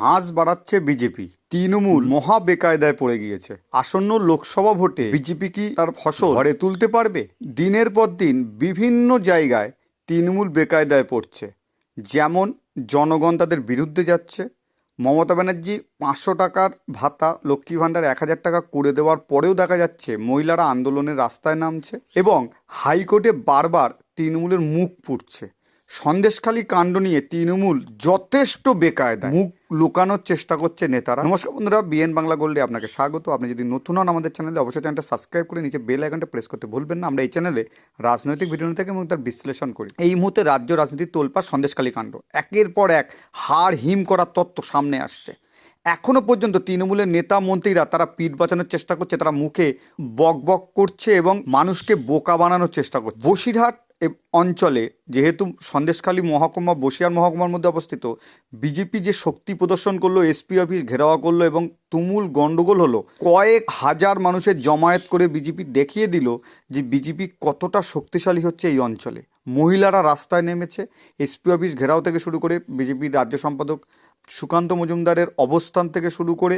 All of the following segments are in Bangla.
ঝাঁজ বাড়াচ্ছে বিজেপি। তৃণমূল মহা বেকায়দায় পড়ে গিয়েছে। আসন্ন লোকসভা ভোটে বিজেপি কি তার ফসল ঘরে তুলতে পারবে? দিনের পর দিন বিভিন্ন জায়গায় তৃণমূল বেকায়দায় পড়ছে। যেমন জনগণ তাদের বিরুদ্ধে যাচ্ছে। মমতা ব্যানার্জি পাঁচশো টাকার ভাতা, লক্ষ্মী ভাণ্ডার এক হাজার টাকা করে দেওয়ার পরেও দেখা যাচ্ছে মহিলারা আন্দোলনের রাস্তায় নামছে এবং হাইকোর্টে বারবার তৃণমূলের মুখ পুড়ছে। সন্দেশখালী কাণ্ড নিয়ে তৃণমূল যথেষ্ট বেকায়দা মুখ লুকানোর চেষ্টা করছে নেতারা। নমস্কার বন্ধুরা, বিএন বাংলা গোল্ডে আপনাকে স্বাগত। আপনি যদি নতুন হন আমাদের চ্যানেলে, অবশ্যই চ্যানেলটা সাবস্ক্রাইব করে নিচে বেল আইকনটা প্রেস করতে ভুলবেন না। আমরা এই চ্যানেলে রাজনৈতিক ভিডিও থাকি এবং তার বিশ্লেষণ করি। এই মুহূর্তে রাজ্য রাজনীতির তোলপা সন্দেশখালী কাণ্ড। একের পর এক হার হিম করার তত্ত্ব সামনে আসছে। এখনও পর্যন্ত তৃণমূলের নেতা মন্ত্রীরা তারা পিঠ বাঁচানোর চেষ্টা করছে, তারা মুখে বক বক করছে এবং মানুষকে বোকা বানানোর চেষ্টা করছে। বসিরহাট অঞ্চলে যেহেতু সন্দেশখালী মহকুমা বসিরহাট মহকুমার মধ্যে অবস্থিত, বিজেপি যে শক্তি প্রদর্শন করল, এসপি অফিস ঘেরাওয়া করল এবং তুমুল গন্ডগোল হলো, কয়েক হাজার মানুষের জমায়েত করে বিজেপি দেখিয়ে দিল যে বিজেপি কতটা শক্তিশালী হচ্ছে এই অঞ্চলে। মহিলারা রাস্তায় নেমেছে, এসপি অফিস ঘেরাও থেকে শুরু করে বিজেপির রাজ্য সম্পাদক সুকান্ত মজুমদারের অবস্থান থেকে শুরু করে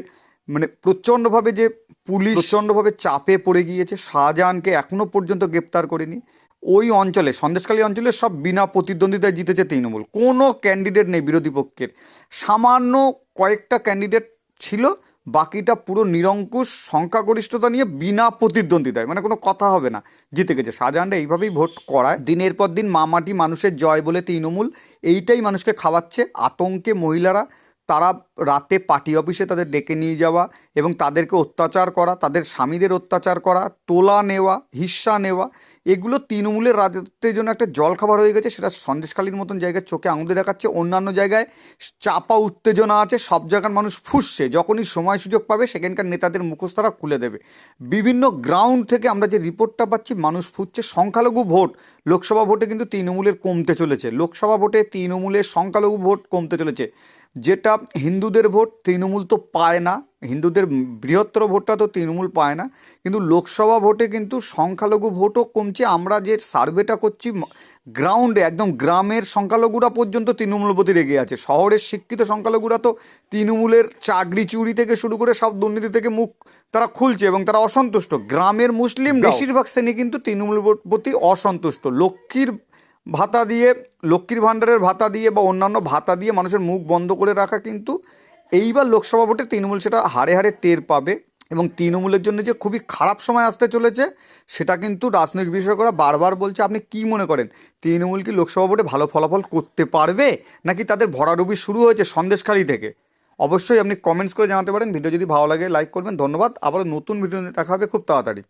মানে প্রচণ্ডভাবে যে পুলিশ প্রচণ্ডভাবে চাপে পড়ে গিয়েছে, শাহজাহানকে এখনও পর্যন্ত গ্রেপ্তার করেনি। ওই অঞ্চলে সন্দেশকালী অঞ্চলে সব বিনা প্রতিদ্বন্দ্বিতায় জিতেছে তৃণমূল। কোনো ক্যান্ডিডেট নেই বিরোধী পক্ষের। সামান্য কয়েকটা ক্যান্ডিডেট ছিল, বাকিটা পুরো নিরঙ্কুশ, সংখ্যাগরিষ্ঠতা নিয়ে বিনা প্রতিদ্বন্দ্বিতায়। মানে কোনো কথা হবে না, জিতে গেছে। শাহজাহানরা এইভাবেই ভোট করায়। দিনের পর দিন মামাটি মানুষের জয় বলে তৃণমূল, এইটাই মানুষকে খাওয়াচ্ছে। আতঙ্কে মহিলারা তারা রাতে পার্টি অফিসে তাদের ডেকে নিয়ে যাওয়া এবং তাদেরকে অত্যাচার করা, তাদের স্বামীদের অত্যাচার করা, তোলা নেওয়া, হিস্সা নেওয়া, এগুলো তৃণমূলের রাজত্বের জন্য একটা জলখাবার হয়ে গেছে। সেটা সন্দেশখালীর মতন জায়গায় চোখে আঙুলে দেখাচ্ছে। অন্যান্য জায়গায় চাপা উত্তেজনা আছে, সব জায়গার মানুষ ফুসছে। যখনই সময় সুযোগ পাবে, সেখানকার নেতাদের মুখোশ তারা খুলে দেবে। বিভিন্ন গ্রাউন্ড থেকে আমরা যে রিপোর্টটা পাচ্ছি, মানুষ ফুটছে। সংখ্যালঘু ভোট, লোকসভা ভোটে কিন্তু তৃণমূলের কমতে চলেছে। লোকসভা ভোটে তৃণমূলের সংখ্যালঘু ভোট কমতে চলেছে। যেটা হিন্দুদের ভোট, তৃণমূল তো পায় না। হিন্দুদের বৃহত্তর ভোটটা তো তৃণমূল পায় না। কিন্তু লোকসভা ভোটে কিন্তু সংখ্যালঘু ভোটও কমছে। আমরা যে সার্ভেটা করছি গ্রাউন্ডে, একদম গ্রামের সংখ্যালঘুরা পর্যন্ত তৃণমূল প্রতি রেগে আছে। শহরের শিক্ষিত সংখ্যালঘুরা তো তৃণমূলের চাকরি চুরি থেকে শুরু করে সব দুর্নীতি থেকে মুখ তারা খুলছে এবং তারা অসন্তুষ্ট। গ্রামের মুসলিম বেশিরভাগ শ্রেণি কিন্তু তৃণমূল প্রতি অসন্তুষ্ট। লক্ষ্মীর ভাতা দিয়ে, লক্ষ্মীর ভাণ্ডারের ভাতা দিয়ে বা অন্যান্য ভাতা দিয়ে মানুষের মুখ বন্ধ করে রাখা কিন্তু এইবার লোকসভা ভোটে তৃণমূল সেটা হারে হারে টের পাবে এবং তৃণমূলের জন্য যে খুবই খারাপ সময় আসতে চলেছে, সেটা কিন্তু রাজনৈতিক বিশেষজ্ঞরা বারবার বলছে, আপনি কি মনে করেন? তৃণমূল কি লোকসভা ভোটে ভালো ফলাফল করতে পারবে? নাকি তাদের ভরাডুবি শুরু হয়েছে সন্দেশখালী থেকে? অবশ্যই আপনি কমেন্টস করে জানাতে পারেন। ভিডিও যদি ভালো লাগে লাইক করবেন। ধন্যবাদ। আবারও নতুন ভিডিও দেখা হবে খুব তাড়াতাড়ি।